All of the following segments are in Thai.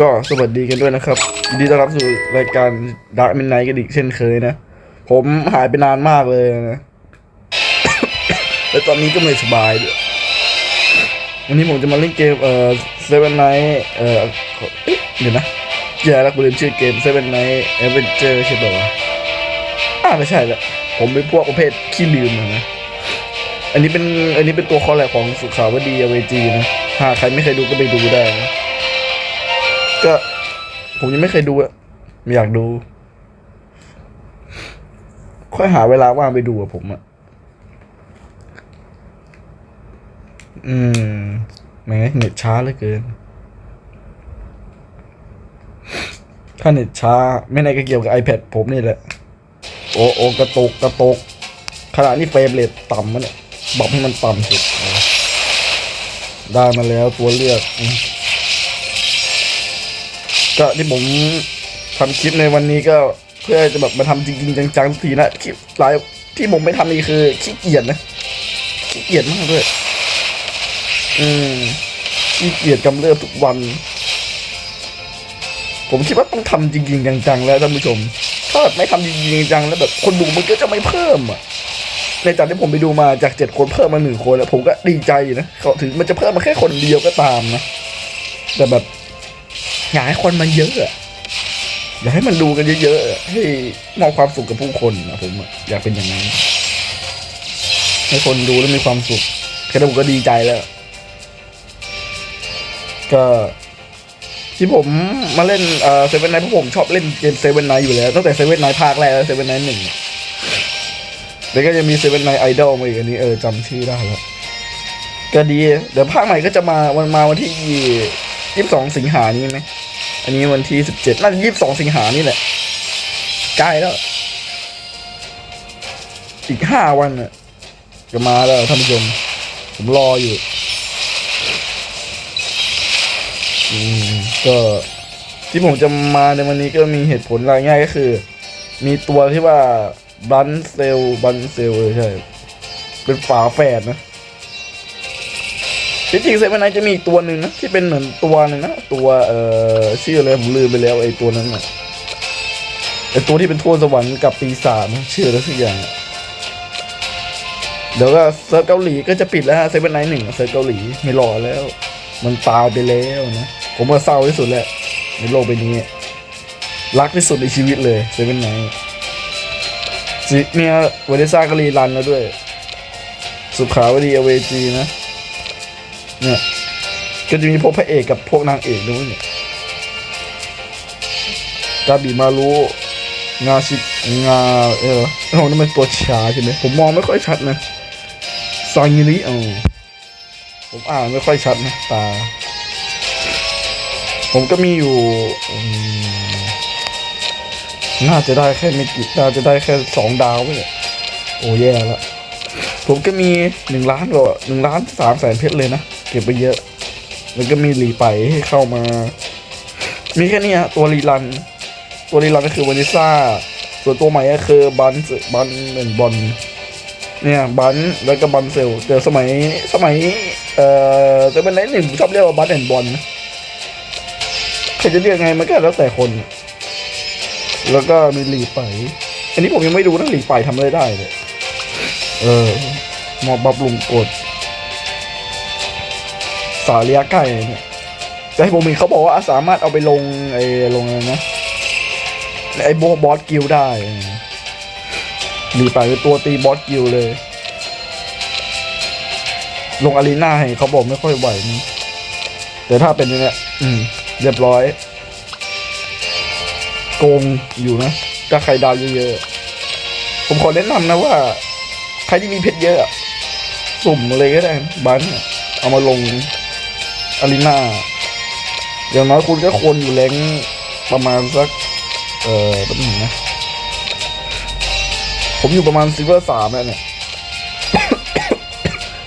ก็สวัสดีกันด้วยนะครับยินดีต้อนรับสู่รายการ Dark Midnight กันอีกเช่นเคยนะ ผมหายไปนานมากเลยนะ และตอนนี้ก็ไม่สบายด้วยวันนี้ผมจะมาเล่นเกมเอ่อ Seven Night เอ่อเดี๋ยวนะแย่แล้วกูลืมชื่อเกม Seven Night Adventure ใช่ป่าวะอ่าไม่ใช่ละผมเป็นพวกประเภทขี้ลืมอะนะอันนี้เป็นอันนี้เป็นตัวคอแรกของสุขาวดีอเวจีนะหากใครไม่เคยดูก็ไปดูได้นะ ผมยังไม่เคยดูอะไม่อยากดู ค่อยหาเวลาว่างไปดูอะผมอะอืมแหมเน็ตช้าเหลือเกิน ถ้าเน็ตช้า ไม่ในก็เกี่ยวกับ iPad ผมนี่แหละ โอ้โอกระตกกระตกขณะนี้เฟรมเรทต่ำมันเนี่ยปรับให้มันต่ำสุดได้มาแล้วตัวเลือก ก็ที่ผมทำคลิปในวันนี้ก็เพื่อจะแบบมาทำจริงๆจังๆสีนะคลิปหลายที่ผมไม่ทำนี่คือขี้เกียจนะขี้เกียจมากด้วยอืมขี้เกียจกำเริบทุกวัน ผมคิดว่าต้องทำจริงๆจังๆแล้วท่านผู้ชม ถ้าแบบไม่ทำจริงๆจังแล้วแบบคนดูมันก็จะไม่เพิ่มอะในจากที่ผมไปดูมาจากเจ็ดคนเพิ่มมาหนึ่งคนแล้วผมก็ดีใจนะเขาถึงมันจะเพิ่มมาแค่คนเดียวก็ตามนะ แต่แบบ อยากให้คนมันเยอะอยากให้มันดูกันเยอะๆให้มอบความสุขกับผู้คนนะผมอยากเป็นอย่างนั้นให้คนดูแล้วมีความสุขแค่ผมก็ดีใจแล้ว ก็ที่ผมมาเล่นเอ่อเซเว่นไนท์เพราะผมชอบเล่นเกมเซเว่นไนท์อยู่แล้วตั้งแต่เซเว่นไนท์ภาคแรกแล้วเซเว่นไนท์หนึ่งแล้วก็จะมีเซเว่นไนท์ไอดอลมาอีกอันนี้เออจำชื่อได้แล้วก็ดี เดี๋ยวภาคใหม่ก็จะมาวันมาวันที่ ยี่สิบสองสิงหานี้ไหมอันนี้วันที่สิบเจ็ดน่าจะยี่สิบสองสิงหานี่แหละใกล้แล้ว อีกห้าวันน่ะจะมาแล้วท่านผู้ชมผมรออยู่อืมก็ที่ผมจะมาในวันนี้ก็มีเหตุผลรายง่ายก็คือ มีตัวที่ว่าบันเซลบันเซลใช่ เป็นฝาแฝดนะ จริงๆเซเว่นไนจะมีอีกตัวหนึ่งนะที่เป็นเหมือนตัวหนึ่งนะตัวเอ่อชื่ออะไรผมลืมไปแล้วไอ้ตัวนั้นน่ะไอ้ตัวที่เป็นทั่วสวรรค์กับปีศาจชื่ออะไรสักอย่างเดี๋ยวก็เซิร์ฟเกาหลีก็จะปิดแล้วฮะเซเว่นไนหนึ่งเซิร์ฟเกาหลีไม่รอแล้ว มันตายไปแล้วนะ ผมว่าเศร้าที่สุดแหละในโลกใบนี้ รักที่สุดในชีวิตเลยเซเว่นไนเนี่ยวันเดซ่าก็รีรันแล้วด้วย สุขาวดีอเวจีนะ เนี่ยก็จะมีพวกพระเอกกับพวกนางเอกด้วยเนี่ยกาบิมารุงาชิงาเออเออนั่นมันตัวชาใช่ไหมผมมองไม่ค่อยชัดนะซางิริเออผมอ่านไม่ค่อยชัดนะตา ผมก็มีอยู่น่าจะได้แค่ไม่กี่น่าจะได้แค่สองดาวเนี่ยโอ้แย่แล้วผมก็มีหนึ่งล้านกว่าหนึ่งล้านสามแสนเพชรเลยนะ เก็บไปเยอะ แล้วก็มีหลีไปให้เข้ามา มีแค่นี้ยตัวรีรัน ตัวรีรันก็คือวานิซ่า ส่วนตัวใหม่ก็คือบันบันเหมือนบอลเนี่ยบันแล้วก็บันเซลแต่สมัยสมัย เอ่อจะเป็นไหนหนึ่งชอบเรียกว่าบันแอนบอลนะใครจะเรียกไงมันก็แล้วแต่คน แล้วก็มีหลีไป อันนี้ผมยังไม่ดูนะหลีไปทำอะไรได้เลยเออหมอบับลุงกด สาเลียไก่เนี่ยจะให้ผมมีเขาบอกว่าสามารถเอาไปลงไอ้ลงอะไรนะไอ้โบบอสกิลได้หลีไปเป็นตัวตีบอสกิลเลย ลงอารีนาให้เขาบอกไม่ค่อยไหวนะแต่ถ้าเป็นอย่างเนี้ยอืม เรียบร้อย โกงอยู่นะถ้าใครดาวเยอะๆผมขอแนะนำนะว่า ใครที่มีเพชรเยอะ สุ่มเลยก็ได้นะบันเอามาลง อารีนาอย่างน้อยคุณก็ควรอยู่แรงประมาณสัก เอ่อแป๊บหนึงนะ ผมอยู่ประมาณซิลเวอร์สามแล้วเนี่ย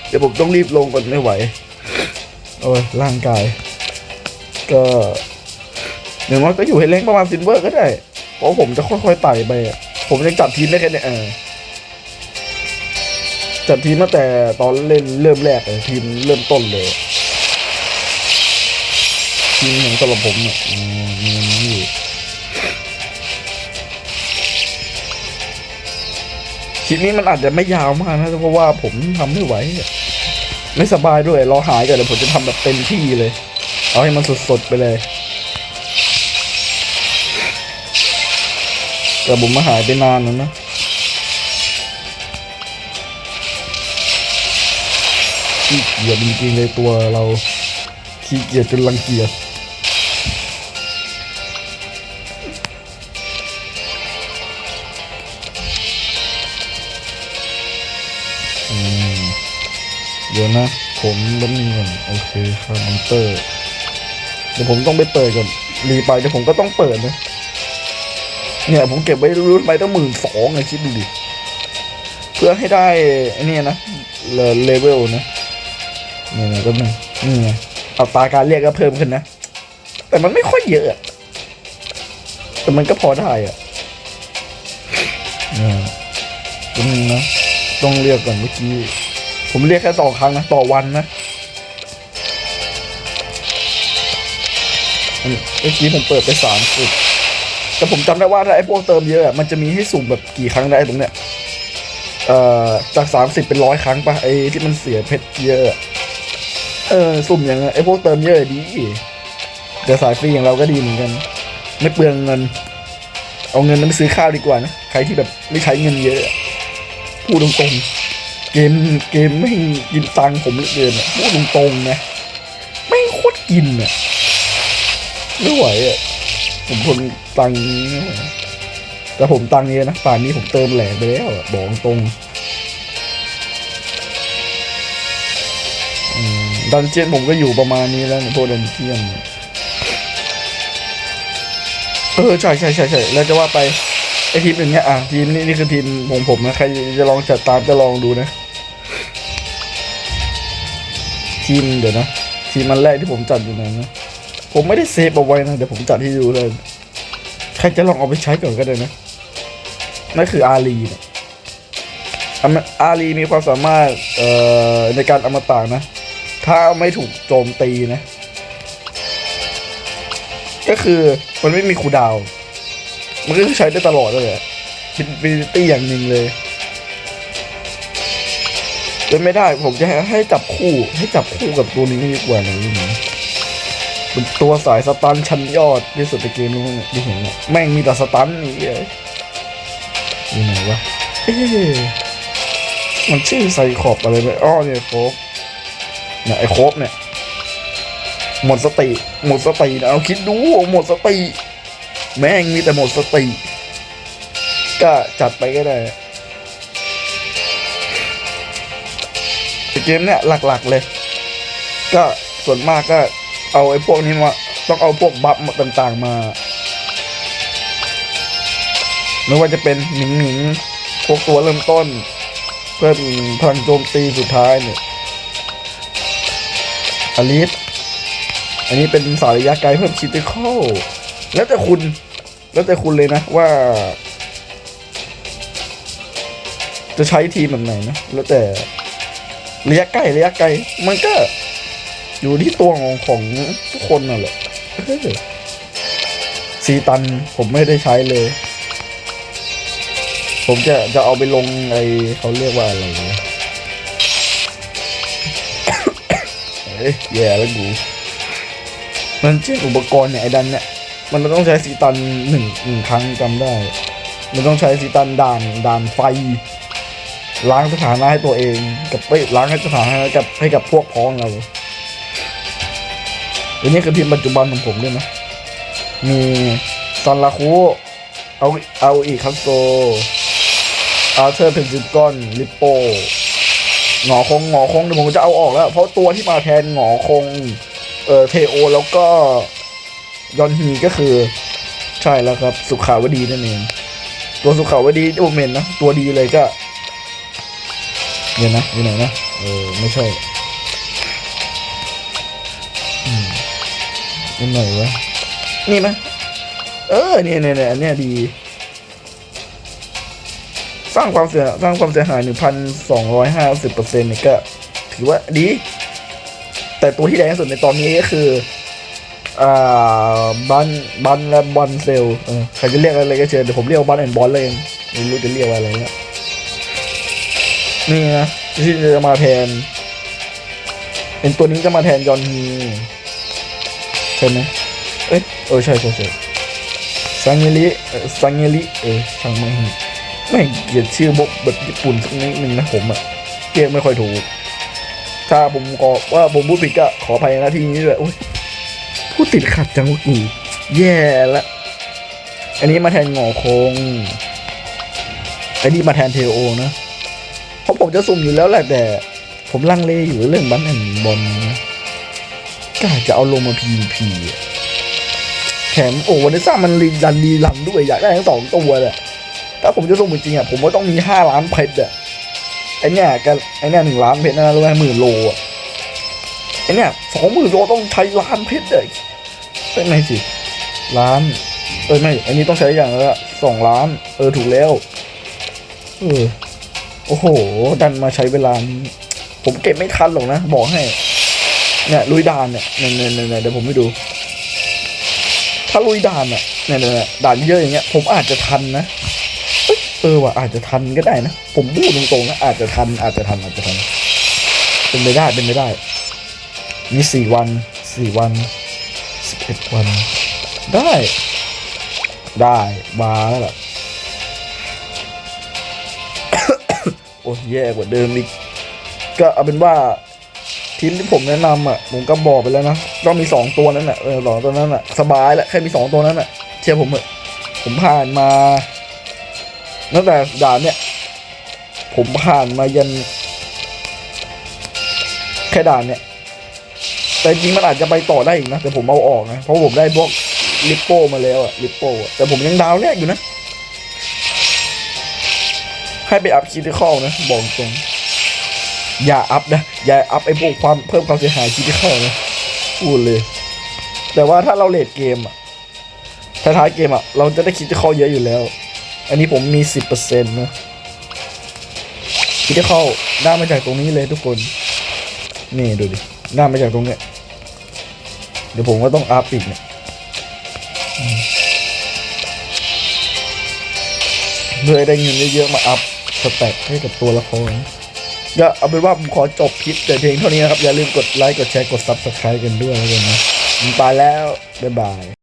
เดี๋ยวผมต้องรีบลงก่อนไม่ไหว โอ้ย ร่างกาย ก็อย่างน้อยก็อยู่ให้แรงประมาณซิลเวอร์ก็ได้ เพราะผมจะค่อยๆไต่ไปอะผมยังจัดทีมได้แค่เนี้ยเออจัดทีมตั้งแต่ตอนเล่นเริ่มแรกเลยทีมเริ่มต้นเลย กทีมของสำหรับผมเนี่ยอืมมีอันอยู่คลิปนี้มันอาจจะไม่ยาวมากนะเพราะว่าผมทำไม่ไหวไม่สบายด้วยรอหายก่อนเดี๋ยวผมจะทำแบบเต็มที่เลย เอาให้มันสดๆไปเลยแต่ผมมาหายไปนานแล้วนะขี้เกียจจริงๆเลยตัวเราขี้เกียจจนรังเกียจ เดี๋ยวนะ ผมล้มก่อนโอเคครับมอนเตอร์เดี๋ยวผมต้องไปเปิดก่อนรีไปเดี๋ยวผมก็ต้องเปิดนะเนี่ยผมเก็บไว้รู้ไปตั้งหมื่นสองเลยคิดดูดิเพื่อให้ได้ไอ้นี่นะเลเวลนะนี่นะก็นึงนี่ไงอัตราการเรียกก็เพิ่มขึ้นนะ แต่มันไม่ค่อยเยอะแต่มันก็พอได้อะเนี่ยก็นึงนะต้องเรียกก่อนเมื่อกี้ ผมเรียกแค่สองครั้งนะ ต่อวันนะอันนี้เมื่อกี้ผมเปิดไปสามสิบแต่ผมจำได้ว่าถ้าไอ้พวกเติมเยอะมันจะมีให้สุ่มแบบกี่ครั้งได้ตรงเนี้ยเอ่อจากสามสิบเป็นร้อยครั้งปะไอ้ที่มันเสียเพชรเยอะเออสุ่มอย่างไอ้พวกเติมเยอะดีแต่สายฟรีอย่างเราก็ดีเหมือนกัน ไม่เปลืองเงิน เอาเงินนั้นไปซื้อข้าวดีกว่านะใครที่แบบไม่ใช้เงินเยอะอะพูดตรงๆ เกมเกมไม่กินตังผมเหลือเกินอะพูดตรงๆนะไม่โคตรกินอะไม่ไหวอะผมทนตังแต่ผมตังเยอะนะป่านนี้ผมเติมแหลกไปแล้วอะบอกตรงดันเจียนผมก็อยู่ประมาณนี้แล้วในพวกดันเจียนเนี่ยเออใช่ใช่ใช่ใช่แล้วจะว่าไปไอทีมอย่างเงี้ยอะทีมนี้นี่คือทีมของผมนะใครจะลองจัดตามจะลองดูนะ ทีมเดี๋ยวนะทีมมันแรกที่ผมจัดอยู่ไหนนะผมไม่ได้เซฟเอาไว้นะเดี๋ยวผมจัดให้ดูเลย ใครจะลองเอาไปใช้ก่อนก็ได้นะนั่นคืออารีนะอามาอารีมีความสามารถเอ่อในการอมตะนะ ถ้าไม่ถูกโจมตีนะ ก็คือมันไม่มีคูดาว มันก็ใช้ได้ตลอดเลยเป็นฟินิตี้อย่างหนึ่งเลย เป็นไม่ได้ผมจะให้จับคู่ ให้จับคู่กับตัวนี้ดีกว่าน่อยนี่เป็นตัวสายสตันชั้นยอดที่สุดในเกมนี้ที่เห็นนี่ยแม่งมีแต่สตันนี่เลยยู่ไหนวะเอ๊มันชื่อไซคอบอะไรไปอ้อเนี่ยโฟกเนี่ยไอ้โคบเนี่ย หมดสติ หมดสตินะเอาคิดดูหมดสติ แม่งมีแต่หมดสติ ก็จัดไปก็ได้ เกมเนี่ยหลักๆเลย ก็ส่วนมากก็เอาไอ้พวกนี้มาต้องเอาพวกบัฟต่างๆมาไม่ว่าจะเป็นหมิงหมิงพวกตัวเริ่มต้น เพิ่มพลังโจมตีสุดท้ายเนี่ยอลิสอันนี้เป็นสายระยะไกลเพิ่มคิติคอลแล้วแต่คุณ แล้วแต่คุณเลยนะว่า จะใช้ทีมแบบไหนนะ แล้วแต่ ระยะใกล้ระยะไกล มันก็ อยู่ที่ตัวของของทุกคนน่ะแหละซีตันผมไม่ได้ใช้เลย ผมจะจะเอาไปลงไอเขาเรียกว่าอะไรนะเอ้ยแย่แล้วกูมันเช่นอุปกรณ์เนี่ยไอ้ดันเนี่ยมันต้องใช้สีตันหนึ่งหนึ่งครั้งจำได้ มันต้องใช้สีตันด่านด่านไฟ ล้างสถานะให้ตัวเอง กับเอ้ยล้างให้สถานะให้กับให้กับพวกพ้องเราอันนี้คือทีมปัจจุบันของผมด้วยนะ มีซอนลาคุเอาเอาอีคัสโซอาเธอร์เพนซิกอนลิปโปหงอคงหงอคงเดี๋ยวผมจะเอาออกแล้ว เพราะตัวที่มาแทนหงอคง เอ่อเทโอ แล้วก็ยอนฮีก็คือ ใช่แล้วครับ สุขาวดีนั่นเอง ตัวสุขาวดีที่ผมนนะ ตัวดีเลยก็ เดี๋ยวนะอยู่ไหนนะเออไม่ใช่อืมนี่ไหนวะนี่ไหมเออเนี่ยเนี่ยเนี่ยอันเนี้ยดี สร้างความเสียสร้างความเสียหายหนึ่งพันสองร้อยห้าสิบเปอร์เซ็นต์เนี่ยก็ ถือว่าดี แต่ตัวที่แรงที่สุดในตอนนี้ก็คืออ่าบันบันและบอลเซลเออใครจะเรียกอะไรก็เชิญเดี๋ยวผมเรียกบันแอนบอลเลยเองไม่รู้จะเรียกว่าอะไรแล้ว นี่นะที่จะมาแทน เป็นตัวนี้จะมาแทนยอนฮีใช่ไหมเอ้ยเออใช่ใช่ใช่ซังเงลิซังเงลิเออช่างไม่งไม่เกลียดชื่อบบแบบญี่ปุ่นสักนิดนึงนะผมอะเรียกไม่ค่อยถูก ถ้าผมก็ว่าผมพูดผิดก็ขออภัยนะที่นี้ด้วยโอ้ยพูดติดขัดจังวะกูแย่ละอันนี้มาแทนหงอคงอันนี้มาแทนเทโอนะ เพราะผมจะสุ่มอยู่แล้วแหละแต่ ผมลังเลอยู่เรื่องบันแอนบอลก็อาจะเอาลงมา PVP อะแถมโอ้วันนี้สร้างมันรีดันรีรันด้วยอยากได้ทั้งสองตัวเลยถ้าผมจะสุ่มจริงๆอะผมก็ต้องมีห้าล้านเพชรอะไอเนี้ยกันไอเนี้ยหนึ่งล้านเพชรนะรู้ไหมหมื่นโลอะไอเนี้ยสองหมื่นโลต้องใช้ล้านเพชรเลยเป็นไงสิล้านเออไม่อันนี้ต้องใช้อย่างละสองล้าน เออถูกแล้วเออ อ้โห ดันมาใช้เวลา ผมเก็บไม่ทันหรอกนะ บอกให้ เนี่ยลุยด่านเนี่ยเนี่ยเนี่ยเดี๋ยวผมไปดู ถ้าลุยด่านอะเนี่ยเนี่ยด่านเยอะอย่างเงี้ย ผมอาจจะทันนะเอ้ยเออว่ะอาจจะทันก็ได้นะ ผมพูดตรงๆนะอาจจะทัน อาจจะทัน อาจจะทัน เป็นไปได้ เป็นไปได้ มีสี่วัน สี่วันสิบเอ็ดวัน ได้ ได้ มาแล้วล่ะ โอ้ยแย่กว่าเดิมอีกก็เอาเป็นว่าทีมที่ผมแนะนำอะผมก็บอกไปแล้วนะต้องมีสองตัวนั้นอะเออสองตัวนั้นอะสบายแล้วแค่มีสองตัวนั้นอะ เชื่อผมเถอะผมผ่านมาตั้งแต่ด่านเนี่ย ผมผ่านมายัน แค่ด่านเนี่ย แต่จริงมันอาจจะไปต่อได้อีกนะ แต่ผมเอาออกนะ เพราะผมได้พวกลิปโป้มาแล้วอะลิปโป้อะแต่ผมยังดาวแรกอยู่นะ ให้ไปอัพคิดข้อนะ บอกตรง อย่าอัพนะ อย่าอัพไอ้พวกความเพิ่มความเสียหายคิดข้อนะพูดเลย แต่ว่าถ้าเราเลดเกมอะท้ายๆเกมอะเราจะได้คิดข้อเยอะอยู่แล้ว อันนี้ผมมีสิบเปอร์เซ็นต์นะคิดข้อได้มาจากตรงนี้เลยทุกคน นี่ดูดิได้มาจากตรงเนี้ยเดี๋ยวผมก็ต้องอัพอีกเนี่ยเพื่อได้เงินเยอะๆมาอัพ สแต็กให้กับตัวละครก็เอาเป็นว่าผมขอจบคลิปแต่เพียงเท่านี้นะครับ อย่าลืมกดไลค์ กดแชร์ กด Subscribe กันด้วยแล้วกันนะผมไปแล้ว บ๊ายบาย